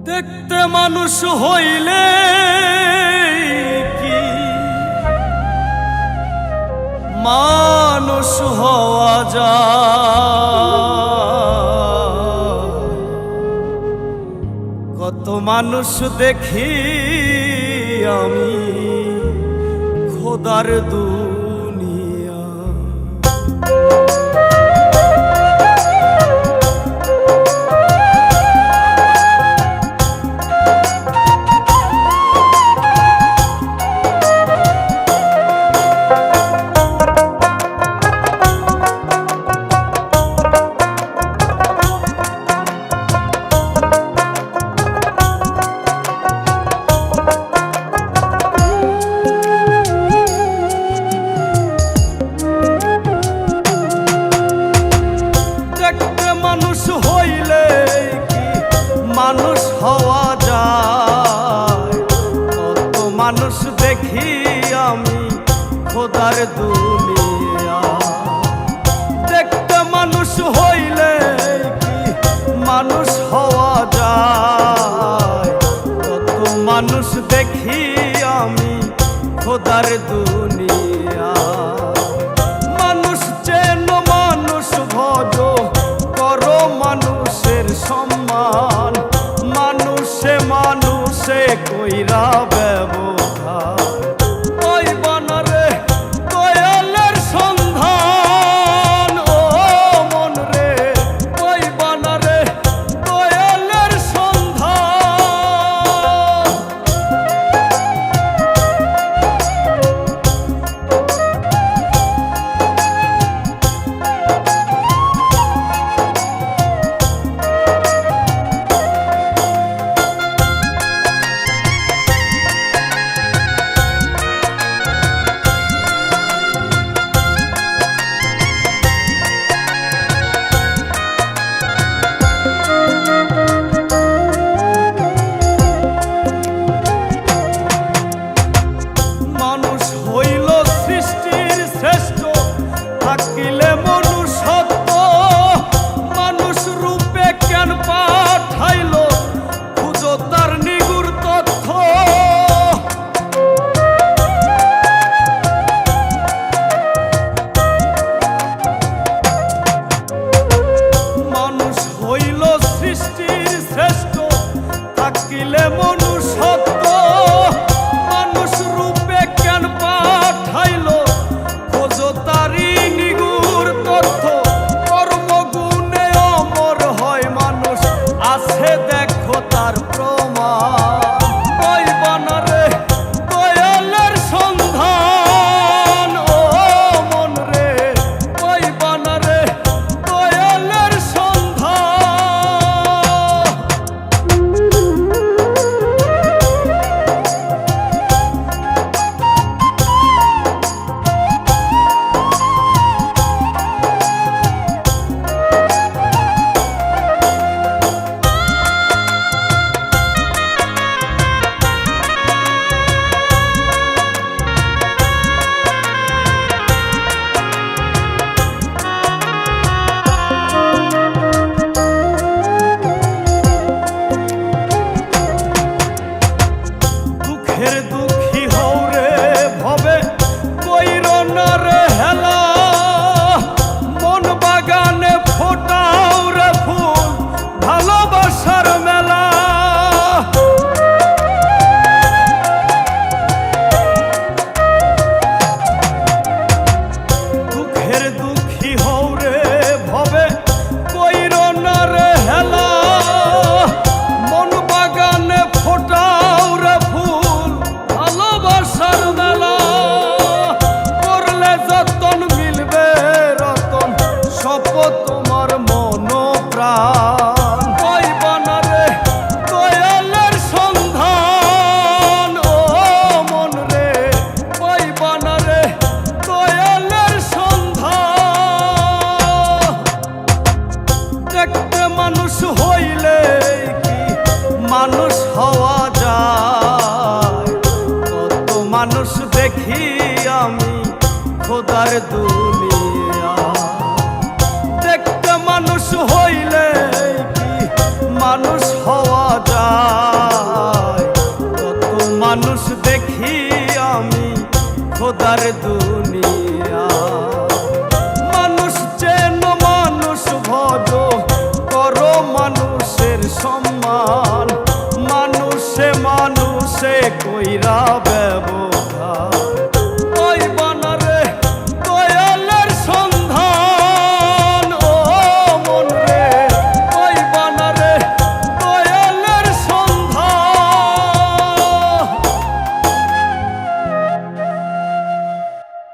দেখতে মানুষ হইলে কি? মানুষ হওয়া যা কত মানুষ দেখি আমি খোদার দূর মানুষ দেখি আমি খোদার দুনিয়া। দেখতে মানুষ হইলে কি মানুষ হওয়া যায়? কত মানুষ দেখি আমি খোদার দুনিয়া। আছে দেখ তোমার মন প্রাণ কই বানারে দয়ালের সন্ধান? মন রে, কই বানারে দয়ালের সন্ধান? দেখতে মানুষ হইলে কি মানুষ হয়? খোদার দুনিয়া। মানুষ চেন মানুষ ভজ করো মানুষের সম্মান। মানুষে মানুষে কইরা ব্যবহার।